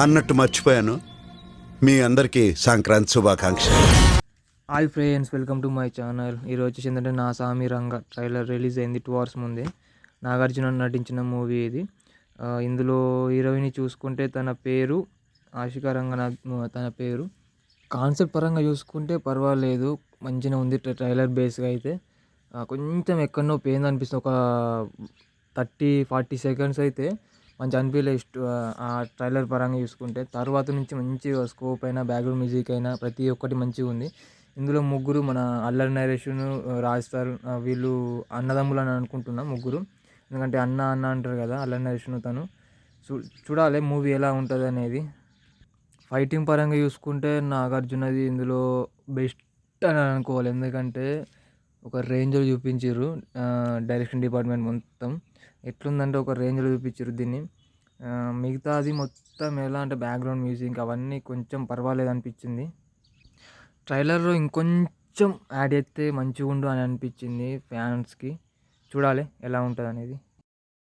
అన్నట్టు మర్చిపోయాను. మీ అందరికీ Sankranti శుభాకాంక్ష hi friends welcome to my channel ఈరోజు వచ్చేసి ఏంటంటే నా సామి రంగ ట్రైలర్ రిలీజ్ అయింది టూ అవర్స్ ముందే. నాగార్జున నటించిన మూవీ ఇది. ఇందులో హీరోయిన్ చూసుకుంటే తన పేరు ఆశికా రంగనాథ్ తన పేరు. కాన్సెప్ట్ పరంగా చూసుకుంటే పర్వాలేదు మంచిగా ఉంది ట్రై- ట్రైలర్ బేస్గా అయితే. కొంచెం ఎక్కడనో పెయిన్ అనిపిస్తుంది. ఒక థర్టీ ఫార్టీ సెకండ్స్ అయితే మంచి అనిపించలే ఆ ట్రైలర్ పరంగా చూసుకుంటే. తర్వాత నుంచి మంచి స్కోప్ అయినా బ్యాక్గ్రౌండ్ మ్యూజిక్ అయినా ప్రతి ఒక్కటి మంచిగా ఉంది. ఇందులో ముగ్గురు మన అల్లరి నరేషన్ రాజ్ వీళ్ళు అన్నదమ్ములు అని అనుకుంటున్నా ముగ్గురు. ఎందుకంటే అన్న అన్న అంటారు కదా అల్లరి నరేషన్ తను. చూ చూడాలి మూవీ ఎలా ఉంటుంది అనేది. ఫైటింగ్ పరంగా చూసుకుంటే నాగార్జునది ఇందులో బెస్ట్ అని అనుకోవాలి. ఎందుకంటే ఒక రేంజ్లో చూపించారు డైరెక్షన్ డిపార్ట్మెంట్ మొత్తం. ఎట్లుందంటే ఒక రేంజ్లో చూపించారు దీన్ని. మిగతా మిగతాది మొత్తం ఎలా అంటే బ్యాక్గ్రౌండ్ మ్యూజిక్ అవన్నీ కొంచెం పర్వాలేదు అనిపించింది. ట్రైలర్లో ఇంకొంచెం యాడ్ చేస్తే మంచిగా ఉండు అని అనిపించింది ఫ్యాన్స్కి. చూడాలి ఎలా ఉంటుంది అనేది